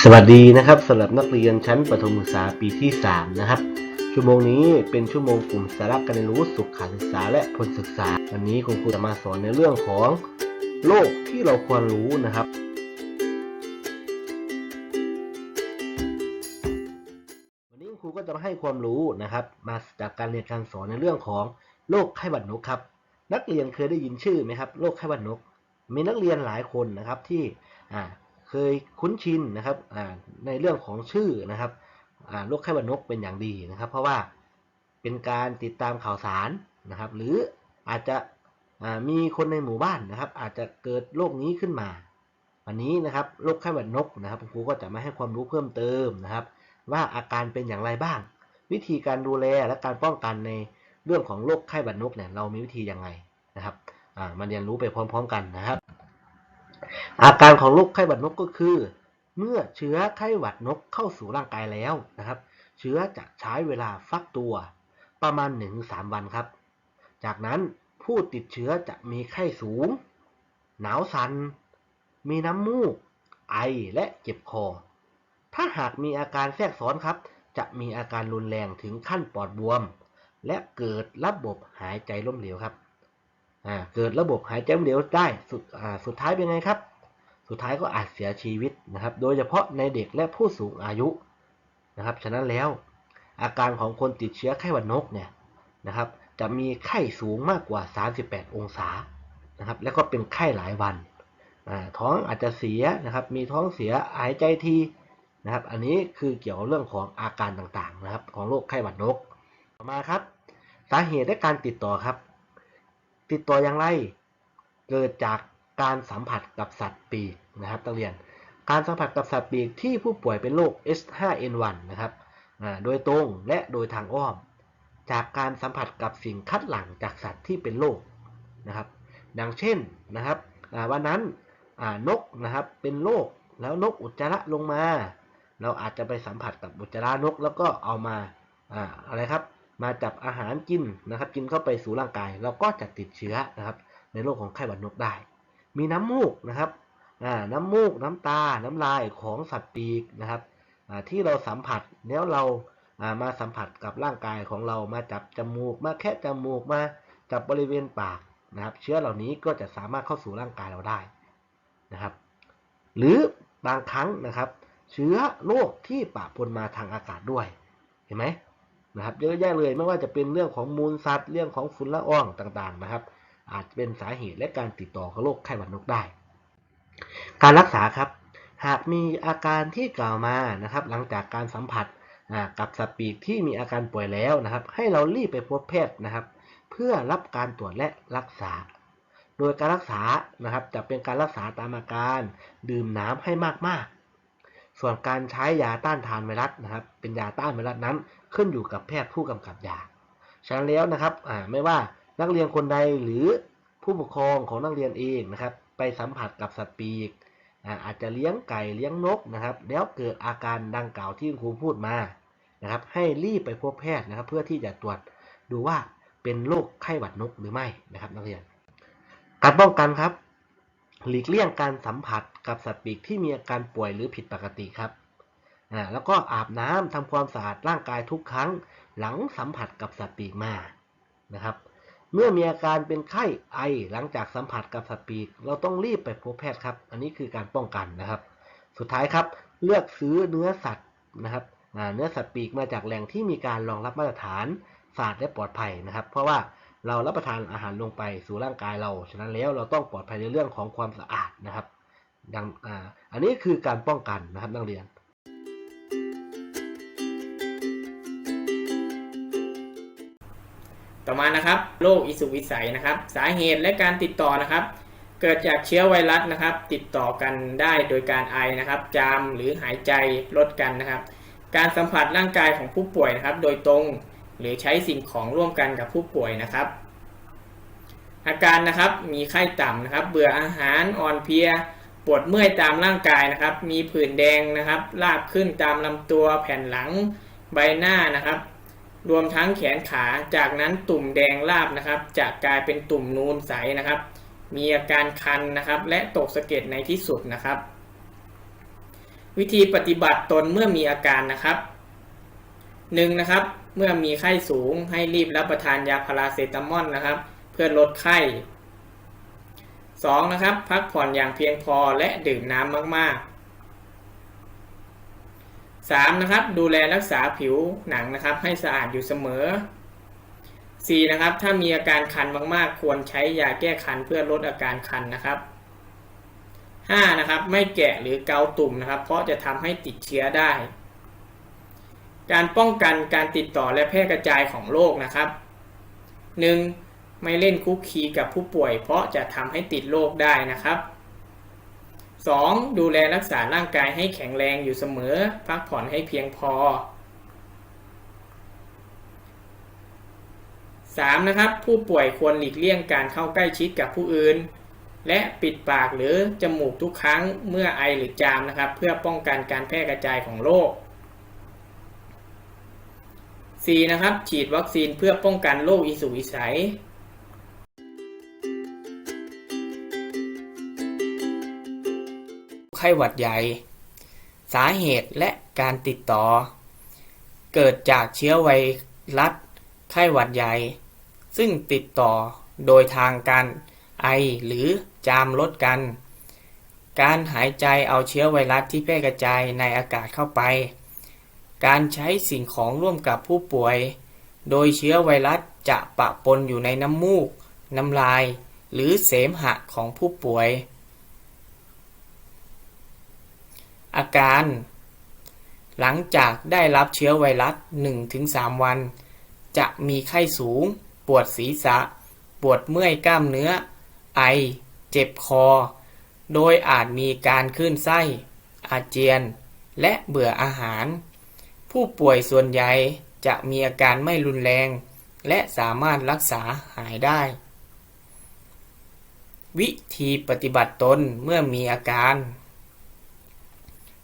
สวัสดีนะครับสำหรับนักเรียนชั้นประถมศึกษาปีที่ 3 นะครับ ชั่วโมงนี้เป็นชั่วโมงกลุ่มสาระการเรียนรู้สุขศึกษาและผลศึกษา วันนี้คุณครูจะมาสอนในเรื่องของโลกที่เราควรรู้นะครับ วันนี้ครูก็จะมาให้ความรู้นะครับ มาจากการเรียนการสอนในเรื่องของโรคไข้หวัดนกครับ นักเรียนเคยได้ยินชื่อไหมครับโรคไข้หวัดนก มีนักเรียนหลายคนนะครับที่อ่า เคยคุ้นชินนะครับในเรื่องของชื่อนะครับโรคไข้หวัดนกเป็นอย่างดีนะครับ เพราะว่าเป็นการติดตามข่าวสารนะครับ หรืออาจจะมีคนในหมู่บ้านนะครับ อาจจะเกิดโรคนี้ขึ้นมา วันนี้นะครับโรคไข้หวัดนกนะครับคุณครูก็จะมาให้ความรู้เพิ่มเติมนะครับ ว่าอาการเป็นอย่างไรบ้าง วิธีการดูแลและการป้องกันในเรื่องของโรคไข้หวัดนกเนี่ยเรามีวิธียังไงนะครับมาเรียนรู้ไปพร้อม ๆ กันนะครับ อาการของโรคไข้หวัดนกก็คือ เมื่อเชื้อไข้หวัดนกเข้าสู่ร่างกายแล้วนะครับ เชื้อจะใช้เวลาฟักตัวประมาณ 1-3 วันครับ จากนั้นผู้ติดเชื้อจะมีไข้สูง หนาวสัน่นมีน้ำมูก ไอและเจ็บคอ ถ้าหากมีอาการแทรกซ้อนครับ จะมีอาการรุนแรงถึงขั้นปอดบวม และเกิดระบบหายใจล้มเหลวครับ เกิดระบบหายใจล้มเหลวได้สุดสุดท้ายเป็นไงครับ สุดท้ายก็อาจเสียชีวิตนะครับ โดยเฉพาะในเด็กและผู้สูงอายุนะครับ ฉะนั้นแล้วอาการของคนติดเชื้อไข้หวัดนกเนี่ยนะครับ จะมีไข้สูงมากกว่า 38 องศานะครับ แล้วก็เป็นไข้หลายวัน ท้องอาจจะเสียนะครับ มีท้องเสียหายใจทีนะครับ อันนี้คือเกี่ยวกับเรื่องของอาการต่างๆนะครับ ของโรคไข้หวัดนก ต่อมาครับ สาเหตุและการติดต่อครับ ติดต่ออย่างไร เกิดจากการสัมผัสกับสัตว์ปีกนะครับนักเรียน การสัมผัสกับสัตว์ปีกที่ผู้ป่วยเป็นโรค H5N1 นะครับโดยตรงและโดยทางอ้อม จากการสัมผัสกับสิ่งคัดหลั่งจากสัตว์ที่เป็นโรคนะครับ ดังเช่นนะครับวันนั้นนกนะครับเป็นโรคแล้วนกอุจจาระลงมา เราอาจจะไปสัมผัสกับอุจจาระนก แล้วก็เอามาอาอะไรครับ มาจับอาหารกินนะครับ กินเข้าไปสู่ร่างกาย เราก็จะติดเชื้อนะครับ ในโรคของไข้หวัดนกได้ มีน้ำมูกนะครับน้ำมูกน้ำตา น้ำลายของสัตว์ปีกนะครับที่เราสัมผัสแล้วเราอ่ามาสัมผัสกับร่างกายของเรามาจับจมูก มาแคะจมูกมาจับบริเวณปากนะครับ เชื้อเหล่านี้ก็จะสามารถเข้าสู่ร่างกายเราได้นะครับ หรือบางครั้งนะครับ เชื้อโรคที่ปะปนมาทางอากาศด้วยเห็นไหม นะครับเยอะแยะเลยไม่ว่าจะเป็นเรื่องของมูลสัตว์เรื่องของฝุ่นละอองต่างๆนะครับ อาจเป็นสาเหตุและการติดต่อของโรคไข้หวัดนกได้ การรักษาครับ หากมีอาการที่กล่าวมานะครับ หลังจากการสัมผัสกับสัตว์ปีกที่มีอาการป่วยแล้วนะครับ ให้เรารีบไปพบแพทย์นะครับ เพื่อรับการตรวจและรักษา โดยการรักษานะครับจะเป็นการรักษาตามอาการ ดื่มน้ำให้มากๆ ส่วนการใช้ยาต้านทานไวรัสนะครับ เป็นยาต้านไวรัสนั้นขึ้นอยู่กับแพทย์ผู้กำกับยา ฉะนั้นแล้วนะครับไม่ว่านักเรียนคนใดหรือผู้ปกครองของนักเรียนเองนะครับ ไปสัมผัสกับสัตว์ปีกอาจจะเลี้ยงไก่เลี้ยงนกนะครับ แล้วเกิดอาการดังกล่าวที่ครูพูดมานะครับ ให้รีบไปพบแพทย์นะครับ เพื่อที่จะตรวจดูว่าเป็นโรคไข้หวัดนกหรือไม่นะครับ นักเรียน การป้องกันครับ หลีกเลี่ยงการสัมผัส กับสัตว์ปีกที่มีอาการป่วยหรือผิดปกติครับอ่าแล้วก็อาบน้ำทำความสะอาดร่างกายทุกครั้งหลังสัมผัสกับสัตว์ปีกมานะครับ เมื่อมีอาการเป็นไข้ไอหลังจากสัมผัสกับสัตว์ปีก เราต้องรีบไปพบแพทย์ครับ อันนี้คือการป้องกันนะครับ สุดท้ายครับ เลือกซื้อเนื้อสัตว์นะครับเนื้อสัตว์ปีกมาจากแหล่งที่มีการรองรับมาตรฐานสะอาดและปลอดภัยนะครับ เพราะว่าเรารับประทานอาหารลงไปสู่ร่างกายเรา ฉะนั้นแล้วเราต้องปลอดภัยในเรื่องของความสะอาดนะครับ ดังอ่าอันนี้คือการป้องกันนะครับนักเรียน ต่อมานะครับโรคอิสุกอิสัยนะครับ สาเหตุและการติดต่อนะครับ เกิดจากเชื้อไวรัสนะครับ ติดต่อกันได้โดยการไอนะครับ จามหรือหายใจลดกันนะครับ การสัมผัสร่างกายของผู้ป่วยนะครับ โดยตรงหรือใช้สิ่งของร่วมกันกับผู้ป่วยนะครับ อาการนะครับมีไข้ต่ำนะครับ เบื่ออาหารอ่อนเพลีย ปวดเมื่อยตามร่างกายนะครับ มีผื่นแดงนะครับลาบขึ้นตามลำตัวแผ่นหลังใบหน้านะครับ รวมทั้งแขนขา จากนั้นตุ่มแดงลาบนะครับ จะกลายเป็นตุ่มนูนใสนะครับ มีอาการคันนะครับ และตกสะเก็ดในที่สุดนะครับ วิธีปฏิบัติตนเมื่อมีอาการนะครับ 1. นะครับ เมื่อมีไข้สูงให้รีบรับประทานยาพาราเซตามอลนะครับ เพื่อลดไข้ 2. นะครับ พักผ่อนอย่างเพียงพอและดื่มน้ำมากๆ 3. นะครับดูแลรักษาผิวหนังนะครับ ให้สะอาดอยู่เสมอ 4. นะครับถ้ามีอาการคันมากๆ ควรใช้ยาแก้คันเพื่อลดอาการคันนะครับ 5. นะครับไม่แกะหรือเกาตุ่มนะครับ เพราะจะทำให้ติดเชื้อได้ การป้องกันการติดต่อและแพร่กระจายของโรคนะครับ 1. ไม่เล่นคุกคีกับผู้ป่วย เพราะจะทำให้ติดโรคได้นะครับ 2. ดูแลรักษาร่างกายให้แข็งแรงอยู่เสมอ พักผ่อนให้เพียงพอ 3. นะครับ ผู้ป่วยควรหลีกเลี่ยงการเข้าใกล้ชิดกับผู้อื่น และปิดปากหรือจมูกทุกครั้งเมื่อไอหรือจามนะครับ เพื่อป้องกันการแพร่กระจายของโรค 4. นะครับ ฉีดวัคซีนเพื่อป้องกันโรคอีสุอีใสไข้หวัดใหญ่ สาเหตุและการติดต่อ เกิดจากเชื้อไวรัสไข้หวัดใหญ่ ซึ่งติดต่อโดยทางการไอหรือจามลดกัน การหายใจเอาเชื้อไวรัสที่แพร่กระจายในอากาศเข้าไป การใช้สิ่งของร่วมกับผู้ป่วย โดยเชื้อไวรัสจะปะปนอยู่ในน้ำมูก น้ำลาย หรือเสมหะของผู้ป่วย อาการ หลังจากได้รับเชื้อไวรัส 1-3 วัน จะมีไข้สูง ปวดศีรษะ ปวดเมื่อยกล้ามเนื้อ ไอ เจ็บคอ โดยอาจมีการคลื่นไส้ อาเจียน และเบื่ออาหาร ผู้ป่วยส่วนใหญ่จะมีอาการไม่รุนแรง และสามารถรักษาหายได้ วิธีปฏิบัติตนเมื่อมีอาการ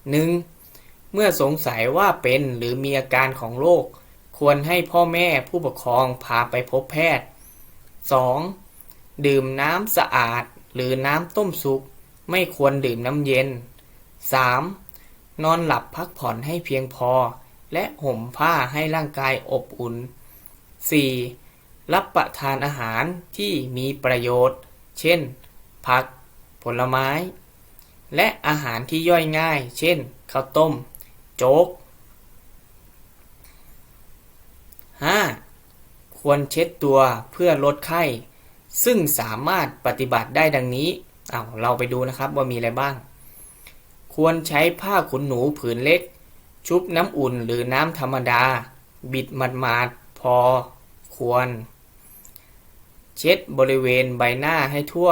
1. เมื่อสงสัยว่าเป็นหรือมีอาการของโรคควรให้พ่อแม่ผู้ปกครองพาไปพบแพทย์ 2. ดื่มน้ำสะอาดหรือน้ำต้มสุกไม่ควรดื่มน้ำเย็น 3. นอนหลับพักผ่อนให้เพียงพอ และห่มผ้าให้ร่างกายอบอุ่น 4. รับประทานอาหารที่มีประโยชน์ เช่น ผัก ผลไม้ และอาหารที่ย่อยง่าย เช่น ข้าวต้ม โจ๊ก 5. ควรเช็ดตัวเพื่อลดไข้ ซึ่งสามารถปฏิบัติได้ดังนี้เอาเราไปดูนะครับว่ามีอะไรบ้าง ควรใช้ผ้าขนหนูผืนเล็ก ชุบน้ำอุ่นหรือน้ำธรรมดา บิดมาดๆพอ ควร เช็ดบริเวณใบหน้าให้ทั่ว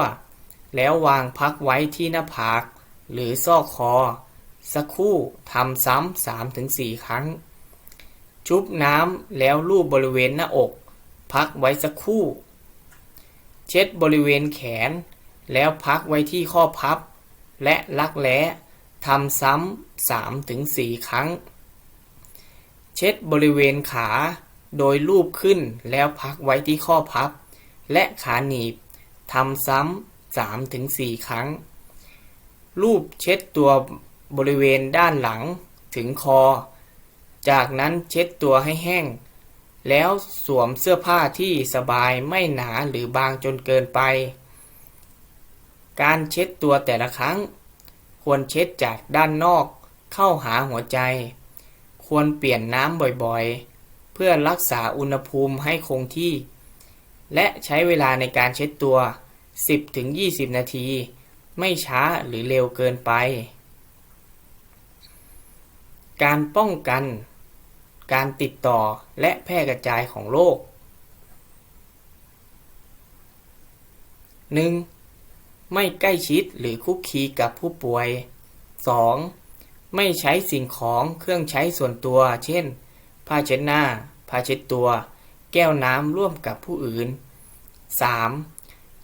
แล้ววางพักไว้ที่หน้าผาก หรือซอกคอ สักคู่ทำซ้ำสามถึงสี่ครั้ง ชุบน้ำแล้วลูบบริเวณหน้าอก พักไว้สักคู่ เช็ดบริเวณแขน แล้วพักไว้ที่ข้อพับ และลักแร้ทำซ้ำสามถึงสี่ครั้ง เช็ดบริเวณขาโดยลูบขึ้นแล้วพักไว้ที่ข้อพับ และขาหนีบทำซ้ำสามถึงสี่ครั้ง รูปเช็ดตัวบริเวณด้านหลังถึงคอ จากนั้นเช็ดตัวให้แห้ง แล้วสวมเสื้อผ้าที่สบายไม่หนาหรือบางจนเกินไป การเช็ดตัวแต่ละครั้ง ควรเช็ดจากด้านนอกเข้าหาหัวใจ ควรเปลี่ยนน้ำบ่อยๆ เพื่อรักษาอุณหภูมิให้คงที่ และใช้เวลาในการเช็ดตัว 10-20 นาที ไม่ช้าหรือเร็วเกินไป การป้องกัน การติดต่อและแพร่กระจายของโรค 1. ไม่ใกล้ชิดหรือคุกคีกับผู้ป่วย 2. ไม่ใช้สิ่งของเครื่องใช้ส่วนตัว เช่น ผ้าเช็ดหน้า ผ้าเช็ดตัว แก้วน้ำร่วมกับผู้อื่น 3.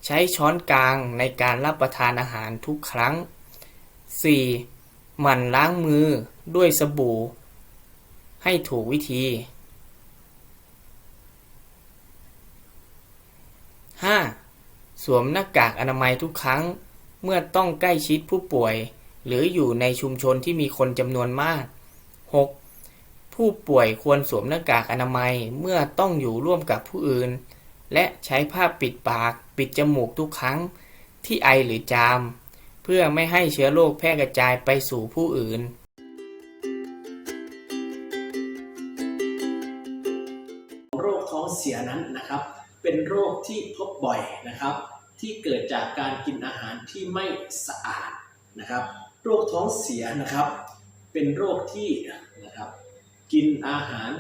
ใช้ช้อนกลางในการรับประทานอาหารทุกครั้ง 4. หมั่นล้างมือด้วยสบู่ ให้ถูกวิธี 5. สวมหน้ากากอนามัยทุกครั้ง เมื่อต้องใกล้ชิดผู้ป่วย หรืออยู่ในชุมชนที่มีคนจำนวนมาก 6. ผู้ป่วยควรสวมหน้ากากอนามัยเมื่อต้องอยู่ร่วมกับผู้อื่น และใช้ผ้าปิดปากปิดจมูกทุกครั้งที่ไอหรือจาม เพื่อไม่ให้เชื้อโรคแพร่กระจายไปสู่ผู้อื่น โรคท้องเสียนั้นนะครับ เป็นโรคที่พบบ่อยนะครับ ที่เกิดจากการกินอาหารที่ไม่สะอาดนะครับ โรคท้องเสียนะครับ เป็นโรคที่นะครับกินอาหาร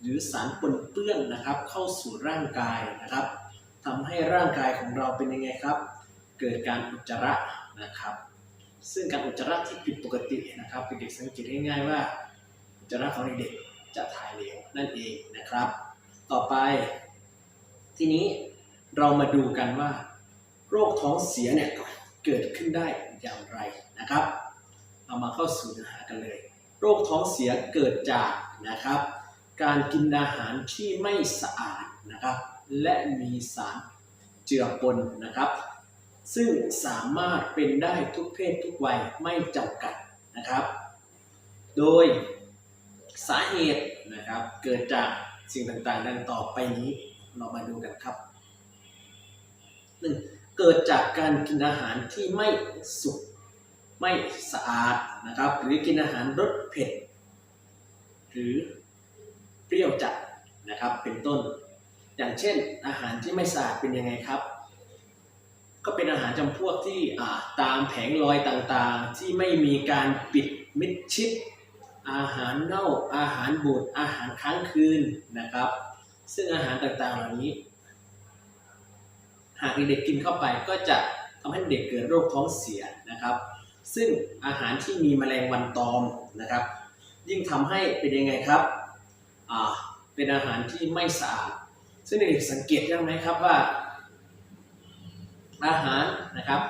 หรือสารปนเปื้อนนะครับ เข้าสู่ร่างกายนะครับทำให้ร่างกายของเราเป็นยังไงครับ เกิดการอุจจาระนะครับ ซึ่งการอุจจาระที่ผิดปกตินะครับเด็กๆสังเกตง่ายๆว่า อุจจาระของเด็กๆจะถ่ายเหลวนั่นเองนะครับ ต่อไป ทีนี้เรามาดูกันว่า โรคท้องเสียเนี่ยเกิดขึ้นได้อย่างไรนะครับ เอามาเข้าสู่เนื้อหากันเลย โรคท้องเสียเกิดจากนะครับ การกินอาหารที่ไม่สะอาดนะครับ และมีสารเจือปนนะครับ ซึ่งสามารถเป็นได้ทุกเพศทุกวัยไม่จำกัดนะครับ โดยสาเหตุนะครับเกิดจากสิ่งต่างๆดังต่อไปนี้เรามาดูกันครับหนึ่งเกิดจากการกินอาหารที่ไม่สุกไม่สะอาดนะครับ หรือกินอาหารรสเผ็ด หรือ รี้ยวจัดนะครับ เป็นต้น อย่างเช่น อาหารที่ไม่สะอาดเป็นยังไงครับ ก็เป็นอาหารจำพวกที่ตามแผงลอยต่างๆ ที่ไม่มีการปิดมิดชิด อาหารเน่าอาหารบูดอาหารค้างคืนนะครับ ซึ่งอาหารต่างๆเหล่านี้ หากเด็กๆกินเข้าไปก็จะทำให้เด็กเกิดโรคท้องเสียนะครับ ซึ่งอาหารที่มีแมลงวันตอมนะครับ ยิ่งทำให้เป็นยังไงครับ เป็นอาหารที่ไม่สะอาดซึ่งเด็กๆสังเกตได้ไหมครับว่า อาหารนะครับ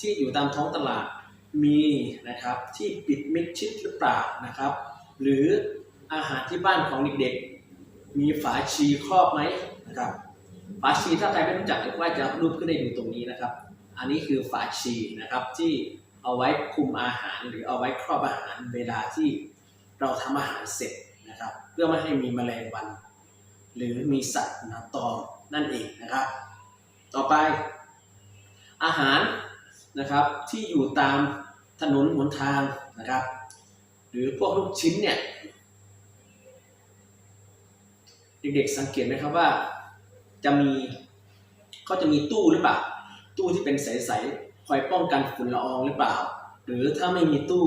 ที่อยู่ตามท้องตลาดมีนะครับที่ปิดมิดชิดหรือเปล่านะครับ หรืออาหารที่บ้านของเด็กๆ มีฝาชีครอบไหมนะครับฝาชีถ้าใครไม่รู้จักเดี๋ยวว่าจะรูปขึ้นให้ดูตรงนี้นะครับ อันนี้คือฝาชีนะครับที่เอาไว้คุมอาหารหรือเอาไว้ครอบอาหารเวลาที่เราทำอาหารเสร็จ นะครับ เพื่อไม่ให้มีแมลงวัน หรือมีสัตว์นะตอมนั่นเองนะครับ ต่อไป อาหารนะครับที่อยู่ตามถนนหนทางนะครับ หรือพวกลูกชิ้นเนี่ยเด็กๆสังเกตไหมครับว่าจะมีเขาจะมีตู้หรือเปล่า ตู้ที่เป็นใสๆคอยป้องกันฝุ่นละอองหรือเปล่า หรือถ้าไม่มีตู้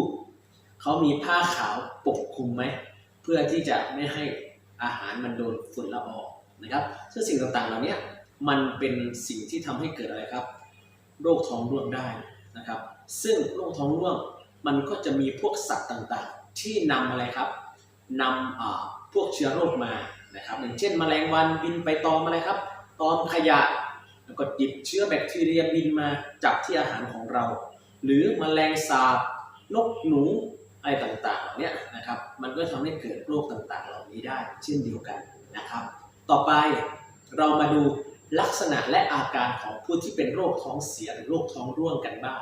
เขามีผ้าขาวปกคลุมไหม เพื่อที่จะไม่ให้อาหารมันโดนฝุ่นละอองนะครับซึ่งสิ่งต่างๆเหล่านี้มันเป็นสิ่งที่ทำให้เกิดอะไรครับ โรคท้องร่วงได้นะครับ ซึ่งโรคท้องร่วงมันก็จะมีพวกสัตว์ต่างๆ ที่นำอะไรครับนำพวกเชื้อโรคมานะครับ อย่างเช่นแมลงวันบินไปตอมอะไรครับ ตอมขยะแล้วก็จิบเชื้อแบคทีเรียบินมาจับที่อาหารของเรา หรือแมลงสาบนกหนู อะไรต่างๆเหล่านี้นะครับ มันก็ทำให้เกิดโรคต่างๆ เหล่านี้ได้เช่นเดียวกันนะครับ ต่อไปเรามาดูลักษณะและอาการของผู้ที่เป็นโรคท้องเสียหรือโรคท้องร่วงกันบ้าง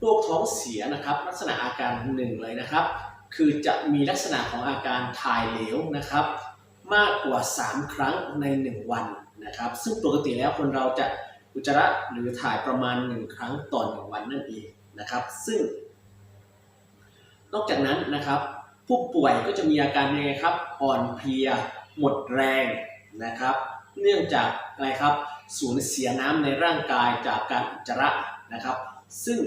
โรคท้องเสียนะครับ ลักษณะอาการหนึ่งเลยนะครับ คือจะมีลักษณะของอาการถ่ายเหลวนะครับ มากกว่า 3 ครั้งใน 1 วันนะครับ ซึ่งปกติแล้วคนเราจะอุจจาระหรือถ่ายประมาณ 1 ครั้งต่อ1วันนั่นเองนะครับ ซึ่ง นอกจากนั้นนะครับ ผู้ป่วยก็จะมีอาการยังไงครับ อ่อนเพลีย หมดแรงนะครับ เนื่องจากอะไรครับสูญเสียน้ำในร่างกายจากการอุจจาระนะครับ ซึ่ง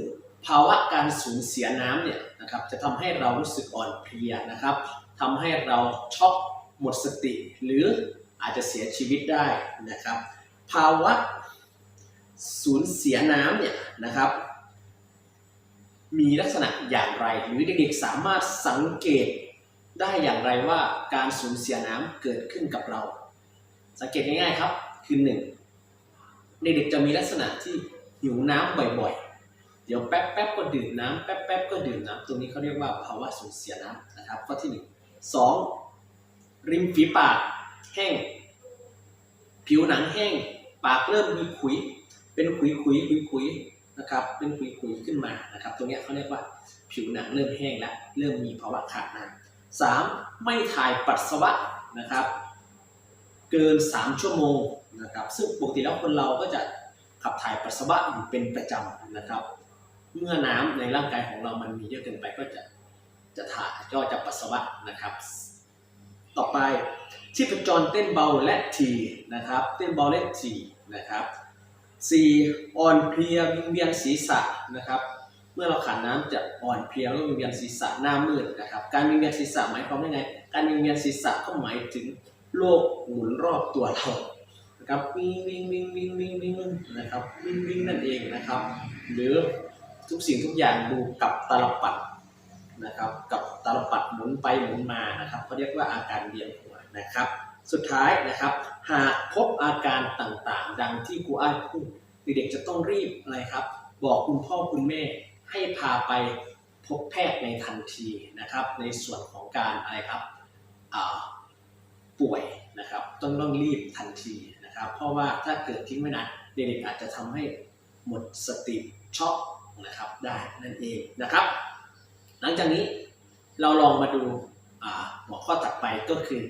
ภาวะการสูญเสียน้ำเนี่ยนะครับจะทำให้เรารู้สึกอ่อนเพลียนะครับทำให้เราช็อกหมดสติ หรืออาจจะเสียชีวิตได้นะครับ ภาวะสูญเสียน้ำเนี่ยนะครับ มีลักษณะอย่างไร หรือเด็กๆสามารถสังเกตได้อย่างไรว่าการสูญเสียน้ำเกิดขึ้นกับเรา สังเกตง่ายๆครับ คือหนึ่งเด็กๆจะมีลักษณะที่หิวน้ำบ่อยๆ เดี๋ยวแป๊บๆก็ดื่มน้ำแป๊บๆก็ดื่มน้ำตรงนี้เขาเรียกว่าภาวะสูญเสียน้ำนะครับข้อที่หนึ่งสองริมฝีปากแห้ง ผิวหนังแห้ง ปากเริ่มมีขุย เป็นขุยขุยขุยขุย นะครับเป็นขุยๆขึ้นมานะครับ ตรงนี้เขาเรียกว่าผิวหนังเริ่มแห้งแล้วเริ่มมีภาวะขาดน้ำสามไม่ถ่ายปัสสาวะนะครับ เกิน 3 ชั่วโมงนะครับซึ่งปกติแล้วคนเราก็จะขับถ่ายปัสสาวะอยู่เป็นประจำนะครับ เมื่อน้ำในร่างกายของเรามันมีเยอะเกินไปก็จะจะถ่ายก็จะปัสสาวะนะครับ ต่อไปชีพจรเต้นเบาและถี่นะครับ เต้นเบาและถี่นะครับ 4. อ่อนเพลียวิงเวียนศีรษะนะครับ เมื่อเราขาดน้ำจะอ่อนเพลียแล้ววิงเวียนศีรษะหน้ามืดนะครับ การวิงเวียนศีรษะหมายความว่าไง การวิงเวียนศีรษะก็หมายถึงโลกหมุนรอบตัวเรานะครับวิ่งวิ่งวิ่งวิ่งวิ่งวิ่งนะครับวิ่งวิ่งนั่นเองนะครับ หรือทุกสิ่งทุกอย่างดูกับตลปัดนะครับ กับตลปัดหมุนไปหมุนมานะครับเขาเรียกว่าอาการเวียนหัวนะครับ สุดท้ายนะครับ หากพบอาการต่างๆ ดังที่ครูอ้ายพูดเด็กๆจะต้องรีบอะไรครับ บอกคุณพ่อคุณแม่ให้พาไปพบแพทย์ในทันทีนะครับ ในส่วนของการอะไรครับป่วยนะครับต้องต้องรีบทันทีนะครับ เพราะว่าถ้าเกิดทิ้งไว้นานเด็กๆอาจจะทำให้หมดสติช็อกนะครับได้นั่นเองนะครับ หลังจากนี้เราลองมาดูหัวข้อถัดไปก็คือ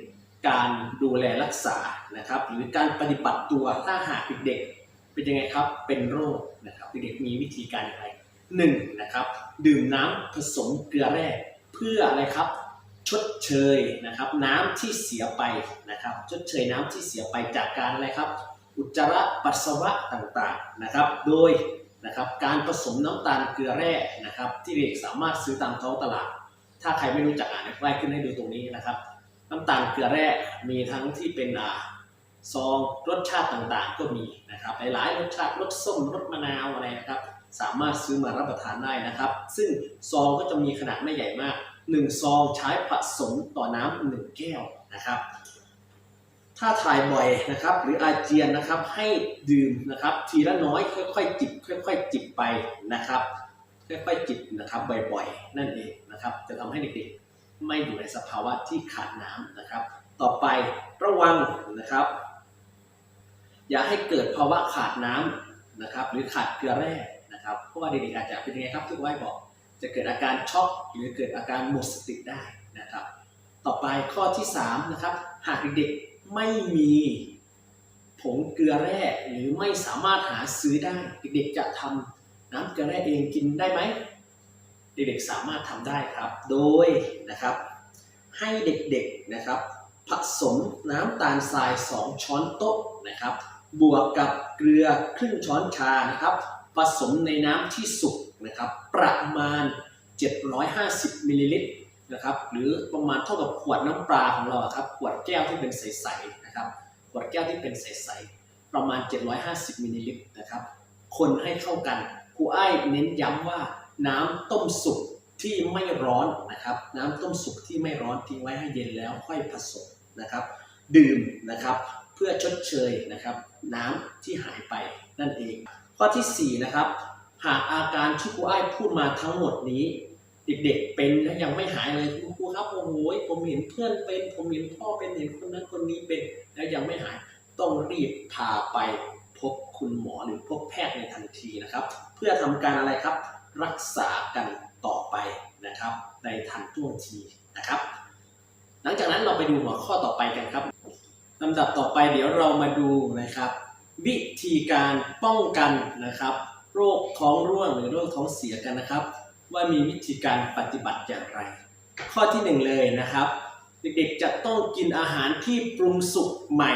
การดูแลรักษานะครับ หรือการปฏิบัติตัวถ้าหากเด็กๆเป็นยังไงครับเป็นโรคนะครับเด็กๆมีวิธีการอย่างไรหนึ่งนะครับดื่มน้ำผสมเกลือแร่เพื่ออะไรครับชดเชยนะครับ น้ำที่เสียไปนะครับ ชดเชยน้ำที่เสียไปจากการอะไรครับ อุจจาระปัสสาวะต่างๆนะครับ โดยนะครับการผสมน้ำตาลเกลือแร่นะครับ ที่เด็กสามารถซื้อตามท้องตลาด ถ้าใครไม่รู้จักอ่านไล่ขึ้นให้ดูตรงนี้นะครับ น้ำตาลเกลือแร่มีทั้งที่เป็นอ่าซองรสชาติต่างๆ ก็มีนะครับหลายๆรสชาติรสส้มรสมะนาวอะไรนะครับ สามารถซื้อมารับประทานได้นะครับ ซึ่งซองก็จะมีขนาดไม่ใหญ่มาก 1 ซองใช้ผสมต่อน้ำหนึ่งแก้วนะครับ ถ้าถ่ายบ่อยนะครับ หรืออาเจียนนะครับให้ดื่มนะครับ ทีละน้อยค่อยๆจิบค่อย ๆ จิบไปนะครับค่อยๆจิบนะครับบ่อยๆ นั่นเองนะครับ จะทำให้เด็กๆ ไม่อยู่ในสภาวะที่ขาดน้ำนะครับ ต่อไประวังนะครับ อย่าให้เกิดภาวะขาดน้ำนะครับ หรือขาดเกลือแร่นะครับเพราะว่าเด็กๆอาจจะเป็นยังไงครับที่ว่ายบอก จะเกิดอาการช็อกหรือเกิดอาการหมดสติได้นะครับ ต่อไปข้อที่3นะครับหากเด็กๆไม่มีผงเกลือแร่หรือไม่สามารถหาซื้อได้ เด็กๆจะทำน้ำเกลือแร่เองกินได้ไหม เด็กๆสามารถทำได้ครับ โดยนะครับให้เด็กๆนะครับ ผสมน้ำตาลทราย 2 ช้อนโต๊ะนะครับ บวกกับเกลือครึ่งช้อนชานะครับ ผสมในน้ำที่สุกนะครับ ประมาณ 750มิลลิลิตรนะครับหรือประมาณเท่ากับขวดน้ำปลาของเราครับขวดแก้วที่เป็นใสๆนะครับขวดแก้วที่เป็นใสๆประมาณ 750มิลลิลิตรนะครับ คนให้เข้ากันครูอ้ายเน้นย้ำว่า น้ำต้มสุกที่ไม่ร้อนนะครับ น้ำต้มสุกที่ไม่ร้อนทิ้งไว้ให้เย็นแล้วค่อยผสมนะครับ ดื่มนะครับเพื่อชดเชยนะครับ น้ำที่หายไปนั่นเอง ข้อทีสี่ 4 นะครับ หากอาการที่ครูอ้ายพูดมาทั้งหมดนี้ เด็กๆเป็นและยังไม่หายเลยคุณครูครับโอ้โหผมเห็นเพื่อนเป็น ผมเห็นพ่อเป็นเห็นคนนั้นคนนี้เป็นแล้วยังไม่หายต้องรีบพาไปพบคุณหมอหรือพบแพทย์ในทันทีนะครับ เพื่อทำการอะไรครับ รักษากันต่อไปนะครับในทันท่วงทีนะครับ หลังจากนั้นเราไปดูหัวข้อต่อไปกันครับลำดับต่อไปเดี๋ยวเรามาดูนะครับ วิธีการป้องกันนะครับ โรคท้องร่วงหรือโรคท้องเสียกันนะครับ ว่ามีวิธีการปฏิบัติอย่างไร ข้อที่หนึ่งเลยนะครับ เด็กๆจะต้องกินอาหารที่ปรุงสุกใหม่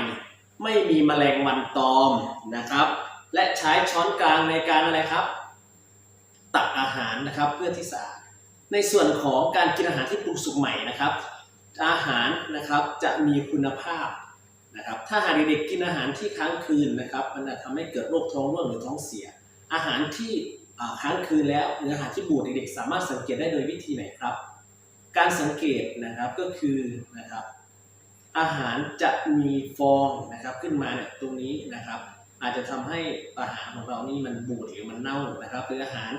ไม่มีแมลงวันตอมนะครับ และใช้ช้อนกลางในการอะไรครับ อาหารนะครับเพื่อที่สะอาดในส่วนของการกินอาหารที่ปรุงสุกใหม่นะครับ อาหารนะครับจะมีคุณภาพนะครับ ถ้าหากเด็กๆกินอาหารที่ค้างคืนนะครับ มันจะทำให้เกิดโรคท้องร่วงหรือท้องเสีย อาหารที่ค้างคืนแล้วหรืออาหารที่บูดเด็กๆสามารถสังเกตได้โดยวิธีไหนครับ การสังเกตนะครับก็คือนะครับ อาหารจะมีฟองนะครับขึ้นมาเนี่ยตรงนี้นะครับ อาจจะทำให้อาหารของเรานี่มันบูดหรือมันเน่านะครับหรืออาหาร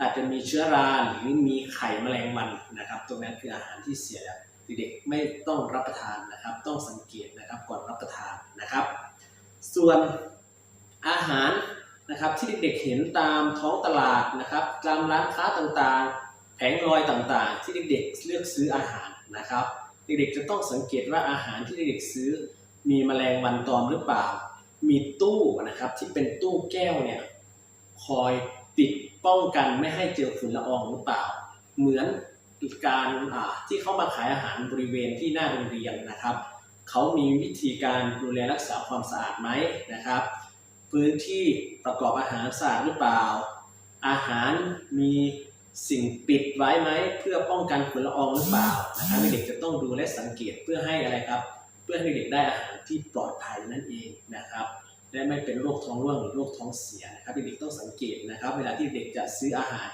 อาจจะมีเชื้อราหรือมีไข่แมลงวันนะครับตรงนั้นคืออาหารที่เสียแล้วเด็กๆไม่ต้องรับประทานนะครับ ต้องสังเกตนะครับก่อนรับประทานนะครับ ส่วนอาหารนะครับที่เด็กๆเห็นตามท้องตลาดนะครับตามร้านค้าต่างๆ แผงลอยต่างๆ ที่เด็กๆเลือกซื้ออาหารนะครับ เด็กๆจะต้องสังเกตว่าอาหารที่เด็กๆซื้อ มีแมลงวันตอมหรือเปล่า มีตู้นะครับที่เป็นตู้แก้วเนี่ยคอยปิด ป้องกันไม่ให้เจอฝุ่นละอองหรือเปล่า เหมือนการที่เขามาขายอาหารบริเวณที่หน้าโรงเรียนนะครับ เขามีวิธีการดูแลรักษาความสะอาดไหมนะครับ พื้นที่ประกอบอาหารสะอาดหรือเปล่า อาหารมีสิ่งปิดไว้ไหมเพื่อป้องกันฝุ่นละอองหรือเปล่านะครับเด็กจะต้องดูและสังเกตเพื่อให้อะไรครับ เพื่อให้เด็กได้อาหารที่ปลอดภัยนั่นเองนะครับ และไม่เป็นโรคท้องร่วงหรือโรคท้องเสียนะครับเด็กๆต้องสังเกตนะครับ เวลาที่เด็กจะซื้ออาหาร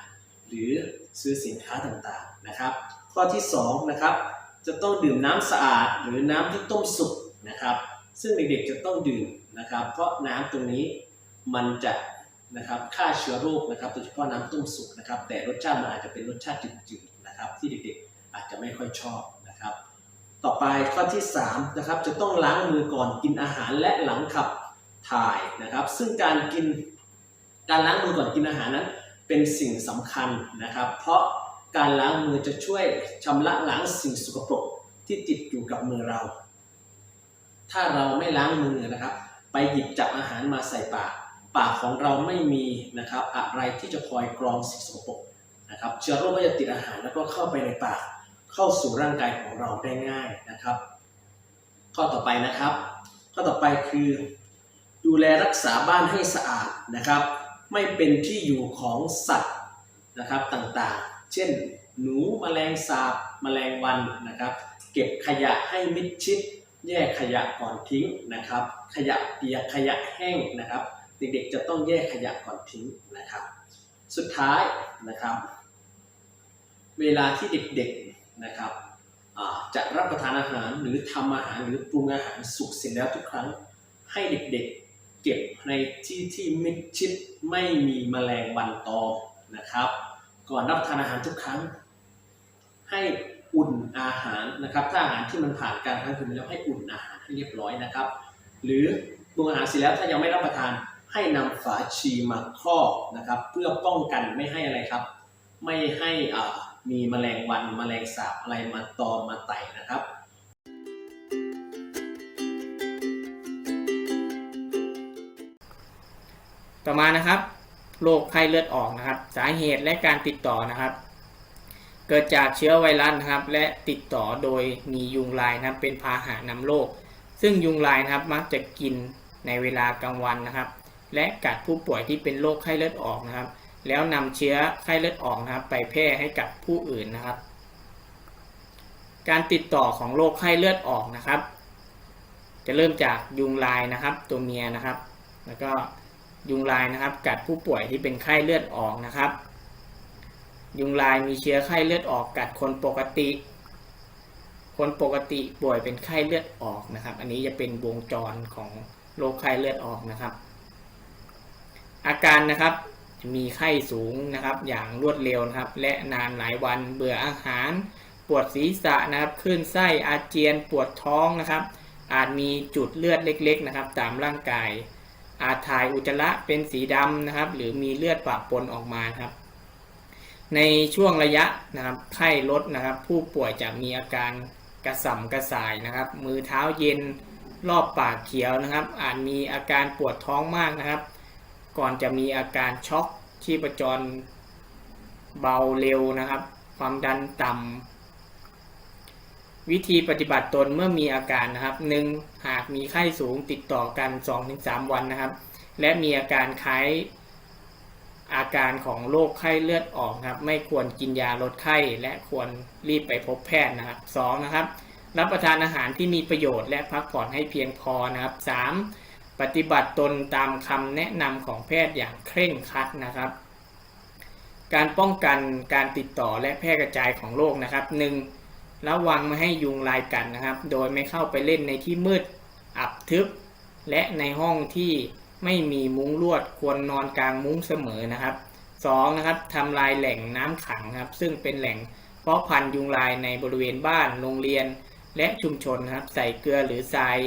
หรือซื้อสินค้าต่างๆนะครับ ข้อที่สองนะครับจะต้องดื่มน้ำสะอาดหรือน้ำที่ต้มสุกนะครับ ซึ่งเด็กๆจะต้องดื่มนะครับ เพราะน้ำตรงนี้มันจะนะครับฆ่าเชื้อโรคนะครับโดยเฉพาะน้ำต้มสุกนะครับ แต่รสชาติมันอาจจะเป็นรสชาติจืดๆนะครับ ที่เด็กๆอาจจะไม่ค่อยชอบนะครับ ต่อไปข้อที่3นะครับจะต้องล้างมือก่อนกินอาหารและหลังขับ ถ่ายนะครับ ซึ่งการกินการล้างมือก่อนกินอาหารนั้น เป็นสิ่งสำคัญนะครับ เพราะการล้างมือจะช่วยชำระล้างสิ่งสกปรกที่ติดอยู่กับมือเรา ถ้าเราไม่ล้างมือนะครับ ไปหยิบจับอาหารมาใส่ปาก ปากของเราไม่มีนะครับ อะไรที่จะคอยกรองสิ่งสกปรกนะครับ เชื้อโรคก็จะติดอาหารแล้วก็เข้าไปในปาก เข้าสู่ร่างกายของเราได้ง่ายนะครับ ข้อต่อไปนะครับ ข้อต่อไปคือ ดูแลรักษาบ้านให้สะอาดนะครับ ไม่เป็นที่อยู่ของสัตว์นะครับต่างๆ เช่น หนูแมลงสาบแมลงวันนะครับ เก็บขยะให้มิดชิด แยกขยะก่อนทิ้งนะครับ ขยะเปียกขยะแห้งนะครับ เด็กๆจะต้องแยกขยะก่อนทิ้งนะครับ สุดท้ายนะครับ เวลาที่เด็กๆนะครับจะรับประทานอาหารหรือทำอาหารหรือปรุงอาหารสุกเสร็จแล้วทุกครั้งให้เด็กๆ เก็บในที่ที่มิดชิดไม่มีแมลงวันตอมนะครับ ก่อนรับประทานอาหารทุกครั้ง ให้อุ่นอาหารนะครับ ถ้าอาหารที่มันผ่านการคั้งคืนแล้วให้อุ่นอาหารให้เรียบร้อยนะครับ หรือปรุงอาหารเสร็จแล้วถ้ายังไม่รับประทานให้นำฝาชีมาครอบนะครับ เพื่อป้องกันไม่ให้อะไรครับ ไม่ให้อ่ามีแมลงวันแมลงสาบอะไรมาตอมมาไต่นะครับ ต่อมานะครับโรคไข้เลือดออกนะครับ สาเหตุและการติดต่อนะครับ เกิดจากเชื้อไวรัสนะครับ และติดต่อโดยมียุงลายนะครับ เป็นพาหะนำโรคซึ่งยุงลายนะครับมักจะกินในเวลากลางวันนะครับ และกัดผู้ป่วยที่เป็นโรคไข้เลือดออกนะครับ แล้วนำเชื้อไข้เลือดออกนะครับ ไปแพร่ให้กับผู้อื่นนะครับ การติดต่อของโรคไข้เลือดออกนะครับ จะเริ่มจากยุงลายนะครับ ตัวเมียนะครับ แล้วก็ ยุงลายนะครับ กัดผู้ป่วยที่เป็นไข้เลือดออกนะครับ ยุงลายมีเชื้อไข้เลือดออกกัดคนปกติ คนปกติป่วยเป็นไข้เลือดออกนะครับ อันนี้จะเป็นวงจรของโรคไข้เลือดออกนะครับ อาการนะครับมีไข้สูงนะครับ อย่างรวดเร็วนะครับ และนานหลายวันเบื่ออาหาร ปวดศีรษะนะครับคลื่นไส้อาเจียนปวดท้องนะครับ อาจมีจุดเลือดเล็ก ๆ นะครับ ตามร่างกาย อาจถ่ายอุจจาระเป็นสีดำนะครับ หรือมีเลือดปะปนออกมาครับ ในช่วงระยะนะครับไข้ลดนะครับ ผู้ป่วยจะมีอาการกระสับกระส่ายนะครับ มือเท้าเย็นรอบปากเขียวนะครับ อาจมีอาการปวดท้องมากนะครับ ก่อนจะมีอาการช็อกชีพจรเบาเร็วนะครับ ความดันต่ำ วิธีปฏิบัติตนเมื่อมีอาการนะครับหนึ่งหากมีไข้สูงติดต่อกัน 2-3 วันนะครับ และมีอาการคล้ายอาการของโรคไข้เลือดออกครับ ไม่ควรกินยาลดไข้ และควรรีบไปพบแพทย์นะครับสองนะครับ รับประทานอาหารที่มีประโยชน์และพักผ่อนให้เพียงพอนะครับสามปฏิบัติตนตามคำแนะนำของแพทย์อย่างเคร่งครัดนะครับ การป้องกันการติดต่อและแพร่กระจายของโรคนะครับหนึ่ง ระวังไม่ให้ยุงลายกัดนะครับ โดยไม่เข้าไปเล่นในที่มืดอับทึบ และในห้องที่ไม่มีมุ้งลวดควรนอนกลางมุ้งเสมอนะครับสองนะครับทำลายแหล่งน้ำขังครับ ซึ่งเป็นแหล่งเพาะพันธุ์ยุงลายในบริเวณบ้านโรงเรียนและชุมชนนะครับ ใส่เกลือหรือทราย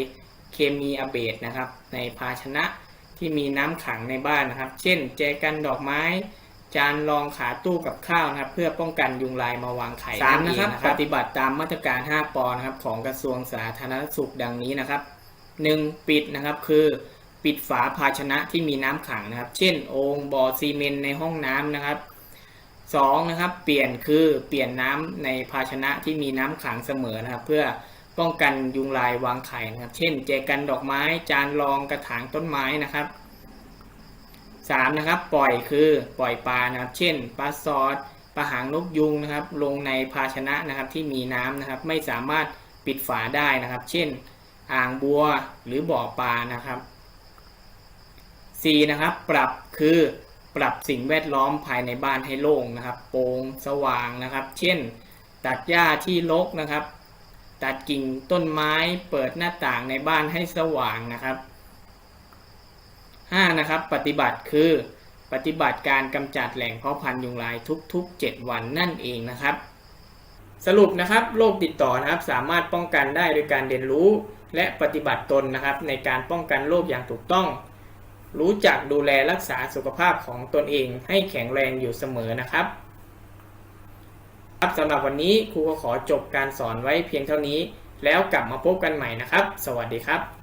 เคมีอะเบดนะครับ ในภาชนะที่มีน้ำขังในบ้านนะครับ เช่น แจกันดอกไม้ จานรองขาตู้กับข้าวนะครับ เพื่อป้องกันยุงลายมาวางไข่สามนะครับปฏิบัติตามมาตรการ 5ปอนะครับของกระทรวงสาธารณสุขดังนี้นะครับ 1. ปิดนะครับคือปิดฝาภาชนะที่มีน้ำขังนะครับ เช่นโอ่งบ่อซีเมนต์ในห้องน้ำนะครับ 2. นะครับเปลี่ยนคือเปลี่ยนน้ำในภาชนะที่มีน้ำขังเสมอนะครับ เพื่อป้องกันยุงลายวางไข่นะครับ เช่นแจกันดอกไม้จานรองกระถางต้นไม้นะครับ 3. นะครับปล่อยคือปล่อยปลานะครับ เช่นปลาซอสปลาหางนกยุงนะครับ ลงในภาชนะนะครับที่มีน้ำนะครับ ไม่สามารถปิดฝาได้นะครับ เช่น อ่างบัวหรือบ่อปลานะครับ 4. นะครับ ปรับคือปรับสิ่งแวดล้อมภายในบ้านให้โล่งนะครับ โปร่งสว่างนะครับ เช่น ตัดหญ้าที่รกนะครับ ตัดกิ่งต้นไม้เปิดหน้าต่างในบ้านให้สว่างนะครับ 5. นะครับปฏิบัติคือปฏิบัติการกำจัดแหล่งเพาะพันธุ์ยุงลายทุกๆ 7 วันนั่นเองนะครับ สรุปนะครับโรคติดต่อนะครับสามารถป้องกันได้โดยการเรียนรู้ และปฏิบัติตนนะครับ ในการป้องกันโรคอย่างถูกต้อง รู้จักดูแลรักษาสุขภาพของตนเองให้แข็งแรงอยู่เสมอนะครับครับสำหรับวันนี้ครูก็ขอจบการสอนไว้เพียงเท่านี้ แล้วกลับมาพบกันใหม่นะครับ สวัสดีครับ